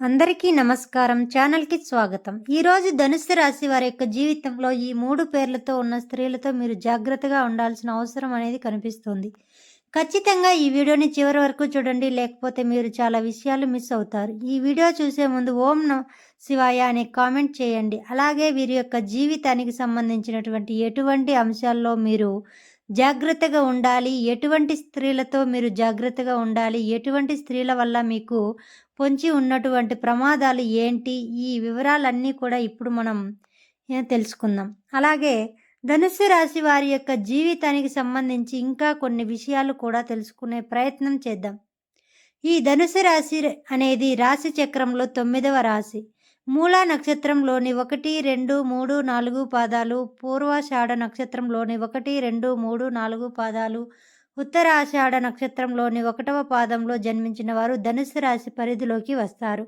అందరికీ నమస్కారం ఛానల్కి స్వాగతం. ఈరోజు ధనుస్సు రాశి వారి యొక్క జీవితంలో ఈ మూడు పేర్లతో ఉన్న స్త్రీలతో మీరు జాగ్రత్తగా ఉండాల్సిన అవసరం అనేది కనిపిస్తుంది. ఖచ్చితంగా ఈ వీడియోని చివరి వరకు చూడండి లేకపోతే మీరు చాలా విషయాలు మిస్ అవుతారు. ఈ వీడియో చూసే ముందు ఓం శివాయ అనే కామెంట్ చేయండి. అలాగే వీరి యొక్క జీవితానికి సంబంధించినటువంటి ఎటువంటి అంశాల్లో మీరు జాగ్రత్తగా ఉండాలి ఎటువంటి స్త్రీలతో మీరు జాగ్రత్తగా ఉండాలి ఎటువంటి స్త్రీల వల్ల మీకు పొంచి ఉన్నటువంటి ప్రమాదాలు ఏంటి? ఈ వివరాలన్నీ కూడా ఇప్పుడు మనం తెలుసుకుందాం. అలాగే ధనుస్సు రాశి వారి యొక్క జీవితానికి సంబంధించి ఇంకా కొన్ని విషయాలు కూడా తెలుసుకునే ప్రయత్నం చేద్దాం. ఈ ధనుసు రాశి అనేది రాశి చక్రంలో తొమ్మిదవ రాశి. మూలా నక్షత్రంలోని ఒకటి రెండు మూడు నాలుగు పాదాలు పూర్వాషాఢ నక్షత్రంలోని ఒకటి రెండు మూడు నాలుగు పాదాలు ఉత్తరాషాఢ నక్షత్రంలోని ఒకటవ పాదంలో జన్మించిన వారు ధనుసు రాశి పరిధిలోకి వస్తారు.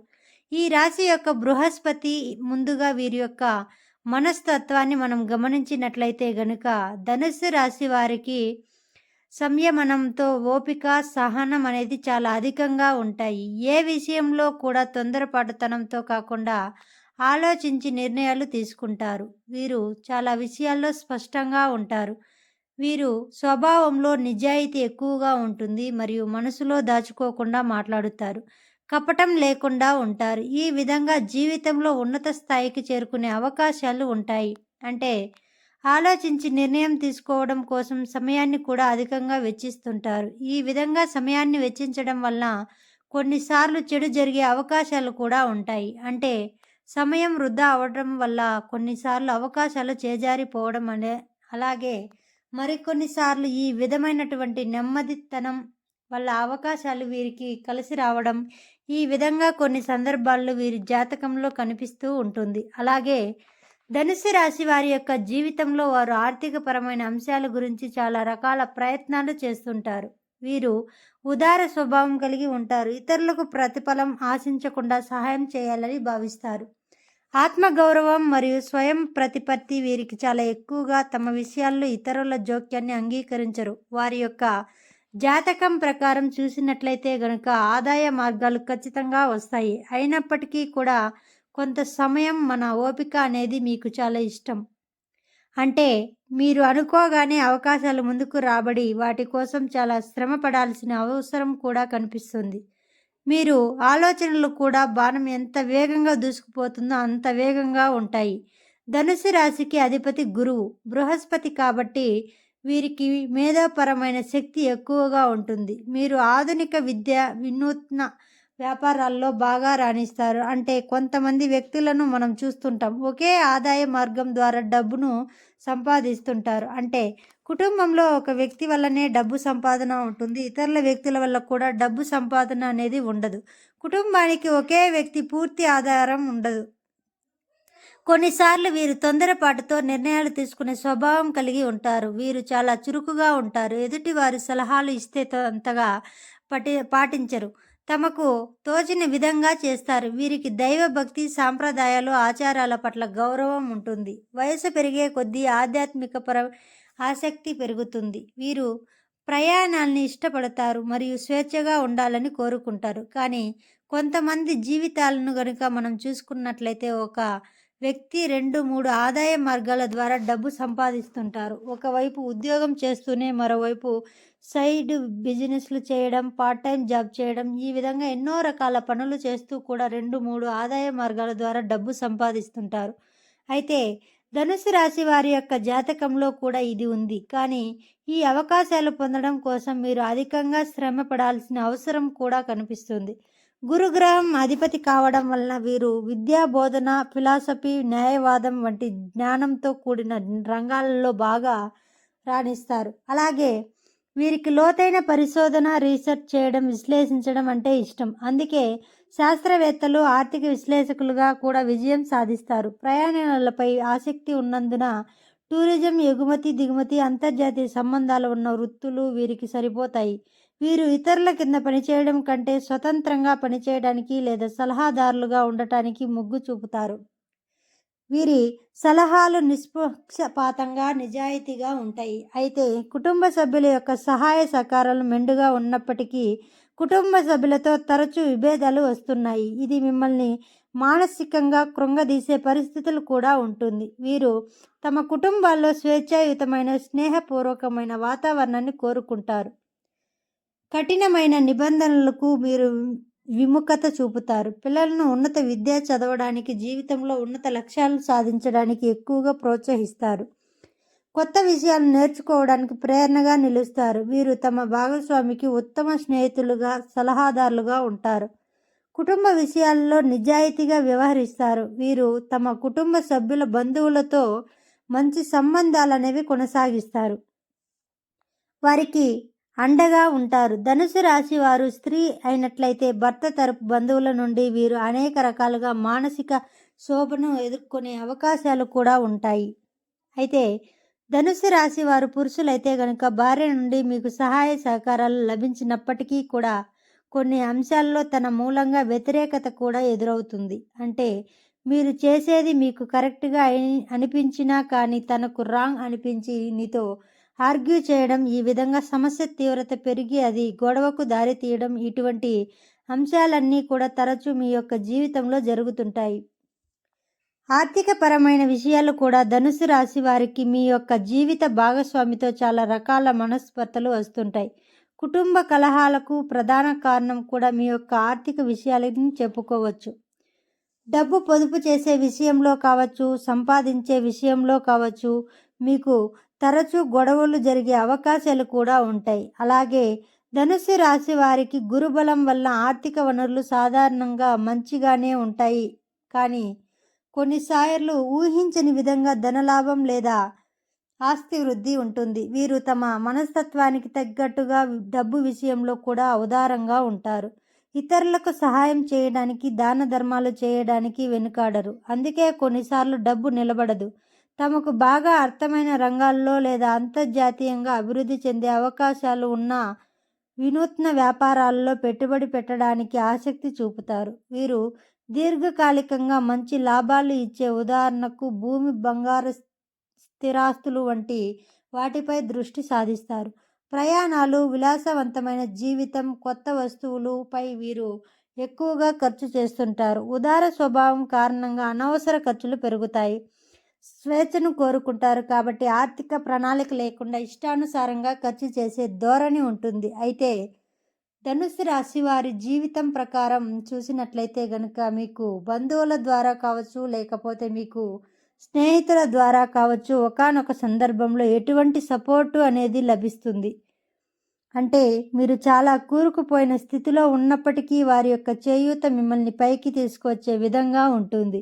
ఈ రాశి యొక్క బృహస్పతి ముందుగా వీరి యొక్క మనస్తత్వాన్ని మనం గమనించినట్లయితే గనుక ధనుస్సు రాశి వారికి సంయమనంతో ఓపిక సహనం అనేది చాలా అధికంగా ఉంటాయి. ఏ విషయంలో కూడా తొందరపాటుతనంతో కాకుండా ఆలోచించి నిర్ణయాలు తీసుకుంటారు. వీరు చాలా విషయాల్లో స్పష్టంగా ఉంటారు. వీరు స్వభావంలో నిజాయితీ ఎక్కువగా ఉంటుంది మరియు మనసులో దాచుకోకుండా మాట్లాడుతారు కపటం లేకుండా ఉంటారు. ఈ విధంగా జీవితంలో ఉన్నత స్థాయికి చేరుకునే అవకాశాలు ఉంటాయి. అంటే ఆలోచించి నిర్ణయం తీసుకోవడం కోసం సమయాన్ని కూడా అధికంగా వెచ్చిస్తుంటారు. ఈ విధంగా సమయాన్ని వెచ్చించడం వల్ల కొన్నిసార్లు చెడు జరిగే అవకాశాలు కూడా ఉంటాయి. అంటే సమయం వృధా అవడం వల్ల కొన్నిసార్లు అవకాశాలు చేజారిపోవడం అనే అలాగే మరికొన్నిసార్లు ఈ విధమైనటువంటి నెమ్మదితనం వల్ల అవకాశాలు వీరికి కలిసి రావడం ఈ విధంగా కొన్ని సందర్భాల్లో వీరి జాతకంలో కనిపిస్తూ ఉంటుంది. అలాగే ధనుసు రాశి వారి యొక్క జీవితంలో వారు ఆర్థికపరమైన అంశాల గురించి చాలా రకాల ప్రయత్నాలు చేస్తుంటారు. వీరు ఉదార స్వభావం కలిగి ఉంటారు. ఇతరులకు ప్రతిఫలం ఆశించకుండా సహాయం చేయాలని భావిస్తారు. ఆత్మగౌరవం మరియు స్వయం ప్రతిపత్తి వీరికి చాలా ఎక్కువగా తమ విషయాల్లో ఇతరుల జోక్యాన్ని అంగీకరించరు. వారి యొక్క జాతకం ప్రకారం చూసినట్లయితే గనుక ఆదాయ మార్గాలు ఖచ్చితంగా వస్తాయి. అయినప్పటికీ కూడా కొంత సమయం మన ఓపిక అనేది మీకు చాలా ఇష్టం. అంటే మీరు అనుకోగానే అవకాశాలు ముందుకు రాబడి వాటి కోసం చాలా శ్రమ పడాల్సిన అవసరం కూడా కనిపిస్తుంది. మీరు ఆలోచనలు కూడా బాణం ఎంత వేగంగా దూసుకుపోతుందో అంత వేగంగా ఉంటాయి. ధనుసు రాశికి అధిపతి గురువు. బృహస్పతి కాబట్టి వీరికి మేధోపరమైన శక్తి ఎక్కువగా ఉంటుంది. మీరు ఆధునిక విద్య వినూత్న వ్యాపారాల్లో బాగా రాణిస్తారు. అంటే కొంతమంది వ్యక్తులను మనం చూస్తుంటాం. ఒకే ఆదాయ మార్గం ద్వారా డబ్బును సంపాదిస్తుంటారు. అంటే కుటుంబంలో ఒక వ్యక్తి వల్లనే డబ్బు సంపాదన ఉంటుంది. ఇతరుల వ్యక్తుల వల్ల కూడా డబ్బు సంపాదన అనేది ఉండదు. కుటుంబానికి ఒకే వ్యక్తి పూర్తి ఆధారం ఉండదు. కొన్నిసార్లు వీరు తొందరపాటుతో నిర్ణయాలు తీసుకునే స్వభావం కలిగి ఉంటారు. వీరు చాలా చురుకుగా ఉంటారు. ఎదుటి వారి సలహాలు ఇస్తే అంతగా పటి పాటించరు. తమకు తోచిన విధంగా చేస్తారు. వీరికి దైవభక్తి సాంప్రదాయాలు ఆచారాల పట్ల గౌరవం ఉంటుంది. వయసు పెరిగే కొద్దీ ఆధ్యాత్మిక పర ఆసక్తి పెరుగుతుంది. వీరు ప్రయాణాన్ని ఇష్టపడతారు మరియు స్వేచ్ఛగా ఉండాలని కోరుకుంటారు. కానీ కొంతమంది జీవితాలను కనుక మనం చూసుకున్నట్లయితే ఒక వ్యక్తి రెండు మూడు ఆదాయ మార్గాల ద్వారా డబ్బు సంపాదిస్తుంటారు. ఒకవైపు ఉద్యోగం చేస్తూనే మరోవైపు సైడ్ బిజినెస్లు చేయడం పార్ట్ టైం జాబ్ చేయడం ఈ విధంగా ఎన్నో రకాల పనులు చేస్తూ కూడా రెండు మూడు ఆదాయ మార్గాల ద్వారా డబ్బు సంపాదిస్తుంటారు. అయితే ధనుసు రాశి వారి యొక్క జాతకంలో కూడా ఇది ఉంది. కానీ ఈ అవకాశాలు పొందడం కోసం మీరు అధికంగా శ్రమ పడాల్సిన అవసరం కూడా కనిపిస్తుంది. గురుగ్రహం అధిపతి కావడం వలన వీరు విద్యా బోధన ఫిలాసఫీ న్యాయవాదం వంటి జ్ఞానంతో కూడిన రంగాలలో బాగా రాణిస్తారు. అలాగే వీరికి లోతైన పరిశోధన రీసెర్చ్ చేయడం విశ్లేషించడం అంటే ఇష్టం. అందుకే శాస్త్రవేత్తలు ఆర్థిక విశ్లేషకులుగా కూడా విజయం సాధిస్తారు. ప్రయాణాలపై ఆసక్తి ఉన్నందున టూరిజం ఎగుమతి దిగుమతి అంతర్జాతీయ సంబంధాలు ఉన్న వృత్తులు వీరికి సరిపోతాయి. వీరు ఇతరుల కింద పనిచేయడం కంటే స్వతంత్రంగా పనిచేయడానికి లేదా సలహాదారులుగా ఉండటానికి మొగ్గు చూపుతారు. వీరి సలహాలు నిష్పక్షపాతంగా నిజాయితీగా ఉంటాయి. అయితే కుటుంబ సభ్యుల యొక్క సహాయ సహకారాలు మెండుగా ఉన్నప్పటికీ కుటుంబ సభ్యులతో తరచూ విభేదాలు వస్తున్నాయి. ఇది మిమ్మల్ని మానసికంగా కృంగదీసే పరిస్థితులు కూడా ఉంటుంది. వీరు తమ కుటుంబాల్లో స్వేచ్ఛాయుతమైన స్నేహపూర్వకమైన వాతావరణాన్ని కోరుకుంటారు. కఠినమైన నిబంధనలకు మీరు విముఖత చూపుతారు. పిల్లలను ఉన్నత విద్య చదవడానికి జీవితంలో ఉన్నత లక్ష్యాలు సాధించడానికి ఎక్కువగా ప్రోత్సహిస్తారు. కొత్త విషయాలు నేర్చుకోవడానికి ప్రేరణగా నిలుస్తారు. వీరు తమ భాగస్వామికి ఉత్తమ స్నేహితులుగా సలహాదారులుగా ఉంటారు. కుటుంబ విషయాల్లో నిజాయితీగా వ్యవహరిస్తారు. వీరు తమ కుటుంబ సభ్యుల బంధువులతో మంచి సంబంధాలు అనేవి కొనసాగిస్తారు. వారికి అండగా ఉంటారు. ధనుసు రాశి వారు స్త్రీ అయినట్లయితే భర్త తరపు బంధువుల నుండి వీరు అనేక రకాలుగా మానసిక శోభను ఎదుర్కొనే అవకాశాలు కూడా ఉంటాయి. అయితే ధనుసు రాశి వారు పురుషులైతే గనుక భార్య నుండి మీకు సహాయ సహకారాలు లభించినప్పటికీ కూడా కొన్ని అంశాల్లో తన మూలంగా వ్యతిరేకత కూడా ఎదురవుతుంది. అంటే మీరు చేసేది మీకు కరెక్ట్గా అనిపించినా కానీ తనకు రాంగ్ అనిపించి నీతో ఆర్గ్యూ చేయడం ఈ విధంగా సమస్య తీవ్రత పెరిగి అది గొడవకు దారి తీయడం ఇటువంటి అంశాలన్నీ కూడా తరచూ మీ యొక్క జీవితంలో జరుగుతుంటాయి. ఆర్థిక పరమైన విషయాలు కూడా ధనుసు రాశి వారికి మీ యొక్క జీవిత భాగస్వామితో చాలా రకాల మనస్పర్ధలు వస్తుంటాయి. కుటుంబ కలహాలకు ప్రధాన కారణం కూడా మీ యొక్క ఆర్థిక విషయాలని చెప్పుకోవచ్చు. డబ్బు పొదుపు చేసే విషయంలో కావచ్చు సంపాదించే విషయంలో కావచ్చు మీకు తరచూ గొడవలు జరిగే అవకాశాలు కూడా ఉంటాయి. అలాగే ధనుసు రాశి వారికి గురుబలం వల్ల ఆర్థిక వనరులు సాధారణంగా మంచిగానే ఉంటాయి. కానీ కొన్నిసార్లు ఊహించని విధంగా ధనలాభం లేదా ఆస్తి వృద్ధి ఉంటుంది. వీరు తమ మనస్తత్వానికి తగ్గట్టుగా డబ్బు విషయంలో కూడా ఉదారంగా ఉంటారు. ఇతరులకు సహాయం చేయడానికి దాన ధర్మాలు చేయడానికి వెనుకాడరు. అందుకే కొన్నిసార్లు డబ్బు నిలబడదు. తమకు బాగా అర్థమైన రంగాల్లో లేదా అంతర్జాతీయంగా అభివృద్ధి చెందే అవకాశాలు ఉన్న వినూత్న వ్యాపారాల్లో పెట్టుబడి పెట్టడానికి ఆసక్తి చూపుతారు. వీరు దీర్ఘకాలికంగా మంచి లాభాలు ఇచ్చే ఉదాహరణకు భూమి బంగారు స్థిరాస్తులు వంటి వాటిపై దృష్టి సాధిస్తారు. ప్రయాణాలు విలాసవంతమైన జీవితం కొత్త వస్తువులుపై వీరు ఎక్కువగా ఖర్చు చేస్తుంటారు. ఉదార స్వభావం కారణంగా అనవసర ఖర్చులు పెరుగుతాయి. స్వేచ్ఛను కోరుకుంటారు కాబట్టి ఆర్థిక ప్రణాళిక లేకుండా ఇష్టానుసారంగా ఖర్చు చేసే ధోరణి ఉంటుంది. అయితే ధనుసు రాశి వారి జీవితం ప్రకారం చూసినట్లయితే గనుక మీకు బంధువుల ద్వారా కావచ్చు లేకపోతే మీకు స్నేహితుల ద్వారా కావచ్చు ఒకనొక సందర్భంలో ఎటువంటి సపోర్టు అనేది లభిస్తుంది. అంటే మీరు చాలా కూరుకుపోయిన స్థితిలో ఉన్నప్పటికీ వారి యొక్క చేయూత మిమ్మల్ని పైకి తీసుకొచ్చే విధంగా ఉంటుంది.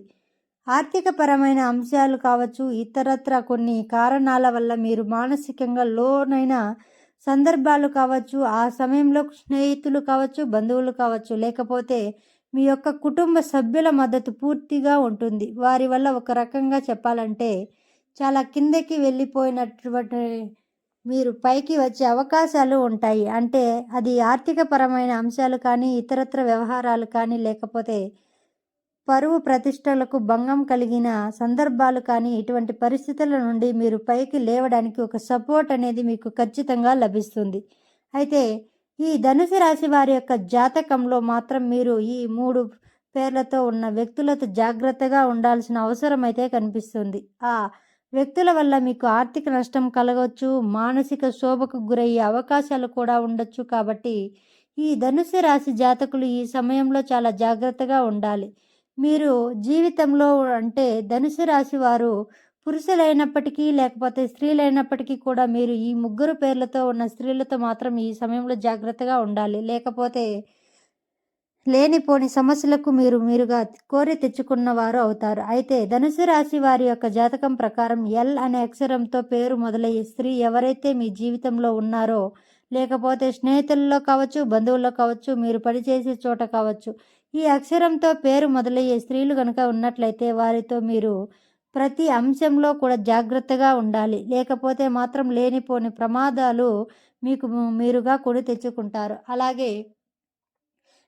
ఆర్థిక పరమైన అంశాలు కావచ్చు ఇతరత్ర కొన్ని కారణాల వల్ల మీరు మానసికంగా లోనైన సందర్భాలు కావచ్చు ఆ సమయంలో స్నేహితులు కావచ్చు బంధువులు కావచ్చు లేకపోతే మీ యొక్క కుటుంబ సభ్యుల మద్దతు పూర్తిగా ఉంటుంది. వారి వల్ల ఒక రకంగా చెప్పాలంటే చాలా కిందకి వెళ్ళిపోయినటువంటి మీరు పైకి వచ్చే అవకాశాలు ఉంటాయి. అంటే అది ఆర్థికపరమైన అంశాలు కానీ ఇతరత్ర వ్యవహారాలు కానీ లేకపోతే పరువు ప్రతిష్టలకు భంగం కలిగిన సందర్భాలు కానీ ఇటువంటి పరిస్థితుల నుండి మీరు పైకి లేవడానికి ఒక సపోర్ట్ అనేది మీకు ఖచ్చితంగా లభిస్తుంది. అయితే ఈ ధనుసు రాశి వారి యొక్క జాతకంలో మాత్రం మీరు ఈ మూడు పేర్లతో ఉన్న వ్యక్తులతో జాగ్రత్తగా ఉండాల్సిన అవసరం అయితే కనిపిస్తుంది. ఆ వ్యక్తుల వల్ల మీకు ఆర్థిక నష్టం కలగవచ్చు మానసిక శోభకు గురయ్యే అవకాశాలు కూడా ఉండొచ్చు కాబట్టి ఈ ధనుసు రాశి జాతకులు ఈ సమయంలో చాలా జాగ్రత్తగా ఉండాలి. మీరు జీవితంలో అంటే ధనుసు రాశి వారు పురుషులైనప్పటికీ లేకపోతే స్త్రీలైనప్పటికీ కూడా మీరు ఈ ముగ్గురు పేర్లతో ఉన్న స్త్రీలతో మాత్రం ఈ సమయంలో జాగ్రత్తగా ఉండాలి. లేకపోతే లేనిపోని సమస్యలకు మీరు మీరుగా కోరి తెచ్చుకున్న వారు అవుతారు. అయితే ధనుసు రాశి వారి యొక్క జాతకం ప్రకారం ఎల్ అనే అక్షరంతో పేరు మొదలయ్యే స్త్రీ ఎవరైతే మీ జీవితంలో ఉన్నారో లేకపోతే స్నేహితుల్లో కావచ్చు బంధువుల్లో కావచ్చు మీరు పనిచేసే చోట కావచ్చు. ఈ అక్షరంతో పేరు మొదలయ్యే స్త్రీలు కనుక ఉన్నట్లయితే వారితో మీరు ప్రతి అంశంలో కూడా జాగ్రత్తగా ఉండాలి. లేకపోతే మాత్రం లేనిపోని ప్రమాదాలు మీకు మీరుగా కొని తెచ్చుకుంటారు. అలాగే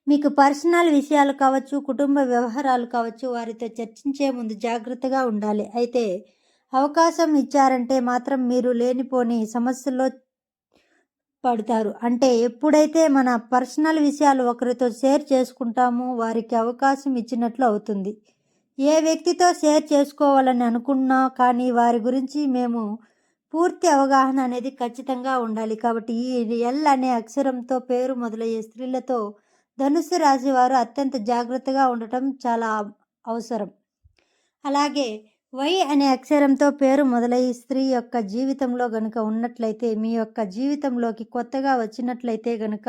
మీకు పర్సనల్ విషయాలు కావచ్చు కుటుంబ వ్యవహారాలు కావచ్చు వారితో చర్చించే ముందు జాగ్రత్తగా ఉండాలి. అయితే అవకాశం ఇచ్చారంటే మాత్రం మీరు లేనిపోని సమస్యల్లో పడతారు. అంటే ఎప్పుడైతే మన పర్సనల్ విషయాలు ఒకరితో షేర్ చేసుకుంటామో వారికి అవకాశం ఇచ్చినట్లు అవుతుంది. ఏ వ్యక్తితో షేర్ చేసుకోవాలని అనుకున్నా కానీ వారి గురించి మేము పూర్తి అవగాహన అనేది ఖచ్చితంగా ఉండాలి. కాబట్టి ఈ ఎల్ అనే అక్షరంతో పేరు మొదలయ్యే స్త్రీలతో ధనుసు రాశి వారు అత్యంత జాగ్రత్తగా ఉండటం చాలా అవసరం. అలాగే వై అనే అక్షరంతో పేరు మొదలయ్యి స్త్రీ యొక్క జీవితంలో గనుక ఉన్నట్లయితే మీ యొక్క జీవితంలోకి కొత్తగా వచ్చినట్లయితే గనుక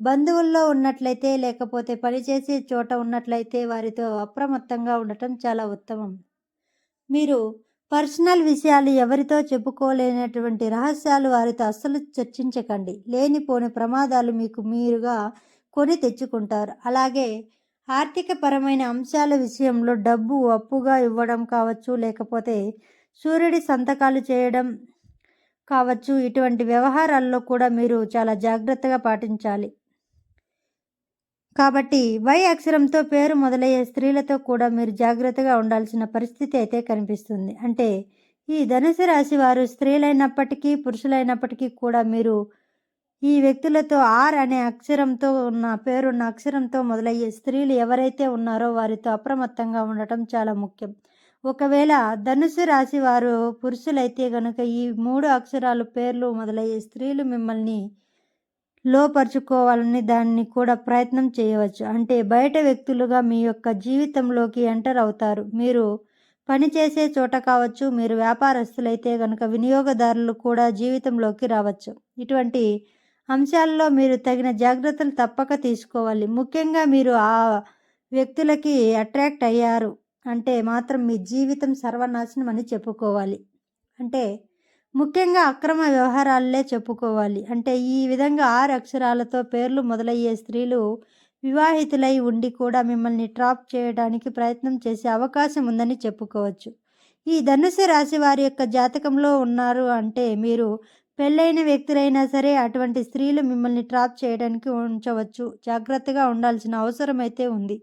బంధువుల్లో ఉన్నట్లయితే లేకపోతే పనిచేసే చోట ఉన్నట్లయితే వారితో అప్రమత్తంగా ఉండటం చాలా ఉత్తమం. మీరు పర్సనల్ విషయాలు ఎవరితో చెప్పుకోలేనటువంటి రహస్యాలు వారితో అస్సలు చర్చించకండి. లేనిపోని ప్రమాదాలు మీకు మీరుగా కొని తెచ్చుకుంటారు. అలాగే ఆర్థికపరమైన అంశాల విషయంలో డబ్బు అప్పుగా ఇవ్వడం కావచ్చు లేకపోతే సూర్యుడి సంతకాలు చేయడం కావచ్చు ఇటువంటి వ్యవహారాల్లో కూడా మీరు చాలా జాగ్రత్తగా పాటించాలి. కాబట్టి వై అక్షరంతో పేరు మొదలయ్యే స్త్రీలతో కూడా మీరు జాగ్రత్తగా ఉండాల్సిన పరిస్థితి అయితే కనిపిస్తుంది. అంటే ఈ ధనుసు రాశి వారు స్త్రీలైనప్పటికీ పురుషులైనప్పటికీ కూడా మీరు ఈ వ్యక్తులతో ఆర్ అనే అక్షరంతో ఉన్న పేరున్న అక్షరంతో మొదలయ్యే స్త్రీలు ఎవరైతే ఉన్నారో వారితో అప్రమత్తంగా ఉండటం చాలా ముఖ్యం. ఒకవేళ ధనుసు రాశి వారు పురుషులైతే గనుక ఈ మూడు అక్షరాలు పేర్లు మొదలయ్యే స్త్రీలు మిమ్మల్ని లోపరుచుకోవాలని దాన్ని కూడా ప్రయత్నం చేయవచ్చు. అంటే బయట వ్యక్తులుగా మీ యొక్క జీవితంలోకి ఎంటర్ అవుతారు. మీరు పనిచేసే చోట కావచ్చు మీరు వ్యాపారస్తులైతే కనుక వినియోగదారులు కూడా జీవితంలోకి రావచ్చు. ఇటువంటి అంశాల్లో మీరు తగిన జాగ్రత్తలు తప్పక తీసుకోవాలి. ముఖ్యంగా మీరు ఆ వ్యక్తులకి అట్రాక్ట్ అయ్యారు అంటే మాత్రం మీ జీవితం సర్వనాశనం అని చెప్పుకోవాలి. అంటే ముఖ్యంగా అక్రమ వ్యవహారాలే చెప్పుకోవాలి. అంటే ఈ విధంగా ఆరు అక్షరాలతో పేర్లు మొదలయ్యే స్త్రీలు వివాహితులై ఉండి కూడా మిమ్మల్ని ట్రాప్ చేయడానికి ప్రయత్నం చేసే అవకాశం ఉందని చెప్పుకోవచ్చు. ఈ ధనుసు రాశి వారి యొక్క జాతకంలో ఉన్నారు అంటే మీరు పెళ్ళైన వ్యక్తులైనా సరే అటువంటి స్త్రీలు మిమ్మల్ని ట్రాప్ చేయడానికి ఉంచవచ్చు. జాగ్రత్తగా ఉండాల్సిన అవసరం అయితే ఉంది.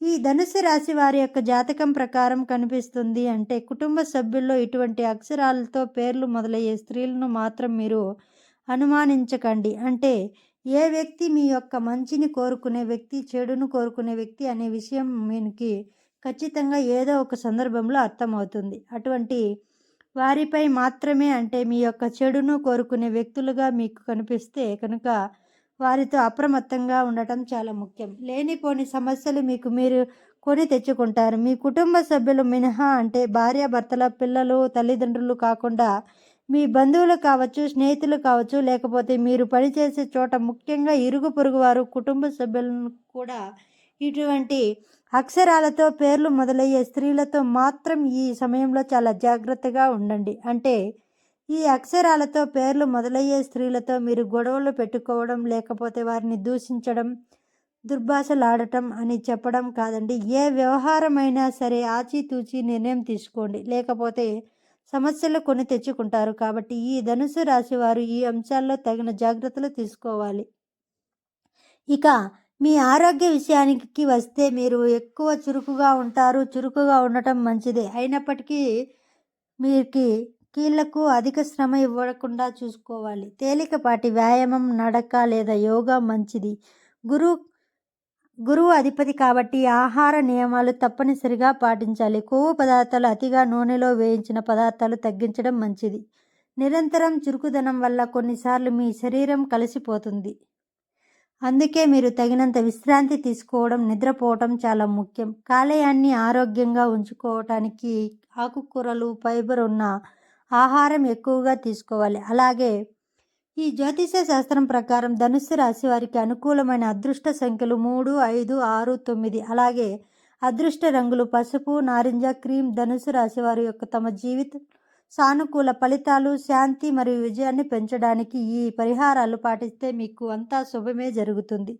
ఈ ధనుసు రాశి వారి యొక్క జాతకం ప్రకారం కనిపిస్తుంది అంటే కుటుంబ సభ్యుల్లో ఇటువంటి అక్షరాలతో పేర్లు మొదలయ్యే స్త్రీలను మాత్రం మీరు అనుమానించకండి. అంటే ఏ వ్యక్తి మీ యొక్క మంచిని కోరుకునే వ్యక్తి చెడును కోరుకునే వ్యక్తి అనే విషయం మీకు ఖచ్చితంగా ఏదో ఒక సందర్భంలో అర్థమవుతుంది. అటువంటి వారిపై మాత్రమే అంటే మీ యొక్క చెడును కోరుకునే వ్యక్తులుగా మీకు కనిపిస్తే కనుక వారితో అప్రమత్తంగా ఉండటం చాలా ముఖ్యం. లేనిపోని సమస్యలు మీకు మీరు కొని తెచ్చుకుంటారు. మీ కుటుంబ సభ్యులు మినహా అంటే భార్యాభర్తల పిల్లలు తల్లిదండ్రులు కాకుండా మీ బంధువులు కావచ్చు స్నేహితులు కావచ్చు లేకపోతే మీరు పనిచేసే చోట ముఖ్యంగా ఇరుగు పొరుగు వారు కుటుంబ సభ్యులను కూడా ఇటువంటి అక్షరాలతో పేర్లు మొదలయ్యే స్త్రీలతో మాత్రం ఈ సమయంలో చాలా జాగ్రత్తగా ఉండండి. అంటే ఈ అక్షరాలతో పేర్లు మొదలయ్యే స్త్రీలతో మీరు గొడవలు పెట్టుకోవడం లేకపోతే వారిని దూషించడం దుర్భాషలాడటం అని చెప్పడం కాదండి. ఏ వ్యవహారమైనా సరే ఆచితూచి నిర్ణయం తీసుకోండి. లేకపోతే సమస్యలు కొని తెచ్చుకుంటారు. కాబట్టి ఈ ధనుసు రాశి వారు ఈ అంశాల్లో తగిన జాగ్రత్తలు తీసుకోవాలి. ఇక మీ ఆరోగ్య విషయానికి వస్తే మీరు ఎక్కువ చురుకుగా ఉంటారు. చురుకుగా ఉండటం మంచిదే. అయినప్పటికీ మీకు కీళ్ళకు అధిక శ్రమ ఇవ్వకుండా చూసుకోవాలి. తేలికపాటి వ్యాయామం నడక లేదా యోగా మంచిది. గురు గురువు అధిపతి కాబట్టి ఆహార నియమాలు తప్పనిసరిగా పాటించాలి. కొవ్వు పదార్థాలు అతిగా నూనెలో వేయించిన పదార్థాలు తగ్గించడం మంచిది. నిరంతరం చురుకుదనం వల్ల కొన్నిసార్లు మీ శరీరం కలిసిపోతుంది. అందుకే మీరు తగినంత విశ్రాంతి తీసుకోవడం నిద్రపోవటం చాలా ముఖ్యం. కాలేయాన్ని ఆరోగ్యంగా ఉంచుకోవటానికి ఆకుకూరలు ఫైబర్ ఉన్న ఆహారం ఎక్కువగా తీసుకోవాలి. అలాగే ఈ జ్యోతిష శాస్త్రం ప్రకారం ధనుస్సు రాశి వారికి అనుకూలమైన అదృష్ట సంఖ్యలు మూడు ఐదు ఆరు తొమ్మిది. అలాగే అదృష్ట రంగులు పసుపు నారింజ క్రీమ్ ధనుసు రాశి వారి యొక్క తమ జీవిత సానుకూల ఫలితాలు శాంతి మరియు విజయాన్ని పెంచడానికి ఈ పరిహారాలు పాటిస్తే మీకు అంతా శుభమే జరుగుతుంది.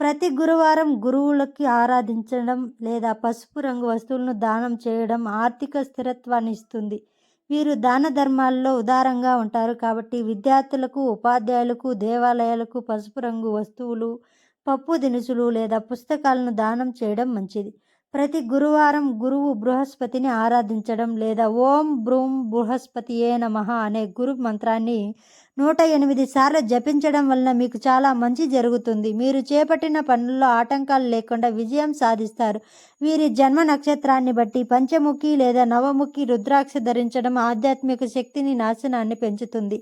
ప్రతి గురువారం గురువులకి ఆరాధించడం లేదా పసుపు రంగు వస్తువులను దానం చేయడం ఆర్థిక స్థిరత్వాన్ని ఇస్తుంది. వీరు దాన ధర్మాల్లో ఉదారంగా ఉంటారు కాబట్టి విద్యార్థులకు ఉపాధ్యాయులకు దేవాలయాలకు పసుపు రంగు వస్తువులు పప్పు దినుసులు లేదా పుస్తకాలను దానం చేయడం మంచిది. ప్రతి గురువారం గురువు బృహస్పతిని ఆరాధించడం లేదా ఓం బ్రూం బృహస్పతి ఏ నమ అనే గురు మంత్రాన్ని నూట ఎనిమిది సార్లు జపించడం వలన మీకు చాలా మంచి జరుగుతుంది. మీరు చేపట్టిన పనుల్లో ఆటంకాలు లేకుండా విజయం సాధిస్తారు. వీరి జన్మ నక్షత్రాన్ని బట్టి పంచముఖి లేదా నవముఖి రుద్రాక్ష ధరించడం ఆధ్యాత్మిక శక్తిని నాశనాన్ని పెంచుతుంది.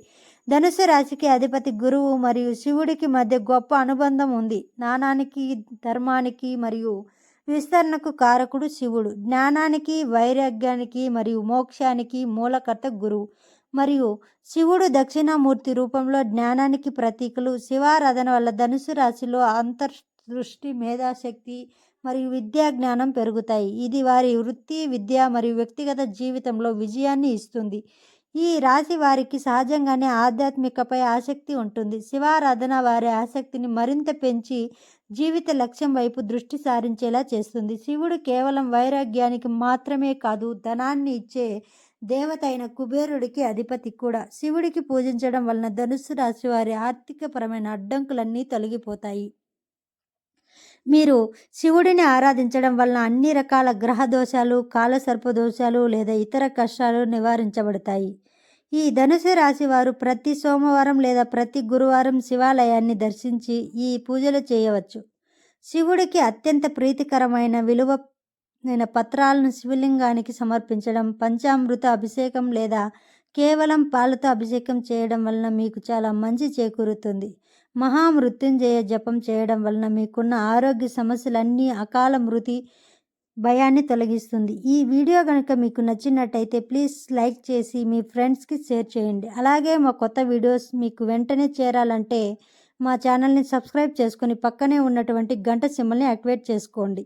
ధనుసు రాశికి అధిపతి గురువు మరియు శివుడికి మధ్య గొప్ప అనుబంధం ఉంది. నాణానికి ధర్మానికి మరియు విస్తరణకు కారకుడు శివుడు. జ్ఞానానికి వైరాగ్యానికి మరియు మోక్షానికి మూలకర్త గురువు. మరియు శివుడు దక్షిణామూర్తి రూపంలో జ్ఞానానికి ప్రతీకలు శివారాధన వల్ల ధనుసు రాశిలో అంతర్దృష్టి మేధాశక్తి మరియు విద్యా జ్ఞానం పెరుగుతాయి. ఇది వారి వృత్తి విద్య మరియు వ్యక్తిగత జీవితంలో విజయాన్ని ఇస్తుంది. ఈ రాశి వారికి సహజంగానే ఆధ్యాత్మికపై ఆసక్తి ఉంటుంది. శివారాధన వారి ఆసక్తిని మరింత పెంచి జీవిత లక్ష్యం వైపు దృష్టి సారించేలా చేస్తుంది. శివుడు కేవలం వైరాగ్యానికి మాత్రమే కాదు ధనాన్ని ఇచ్చే దేవత అయిన కుబేరుడికి అధిపతి కూడా. శివుడికి పూజించడం వలన ధనుస్సు రాశి వారి ఆర్థికపరమైన అడ్డంకులన్నీ తొలగిపోతాయి. మీరు శివుడిని ఆరాధించడం వలన అన్ని రకాల గ్రహ దోషాలు కాలసర్ప దోషాలు లేదా ఇతర కష్టాలు నివారించబడతాయి. ఈ ధనుసు రాశి వారు ప్రతి సోమవారం లేదా ప్రతి గురువారం శివాలయాన్ని దర్శించి ఈ పూజలు చేయవచ్చు. శివుడికి అత్యంత ప్రీతికరమైన విలువ నేను పత్రాలను శివలింగానికి సమర్పించడం పంచామృత అభిషేకం లేదా కేవలం పాలతో అభిషేకం చేయడం వలన మీకు చాలా మంచి చేకూరుతుంది. మహామృత్యుంజయ జపం చేయడం వలన మీకున్న ఆరోగ్య సమస్యలన్నీ అకాల మృతి భయాన్ని తొలగిస్తుంది. ఈ వీడియో కనుక మీకు నచ్చినట్టయితే ప్లీజ్ లైక్ చేసి మీ ఫ్రెండ్స్కి షేర్ చేయండి. అలాగే మా కొత్త వీడియోస్ మీకు వెంటనే చేరాలంటే మా ఛానల్ని సబ్స్క్రైబ్ చేసుకొని పక్కనే ఉన్నటువంటి గంట సిమ్మల్ని యాక్టివేట్ చేసుకోండి.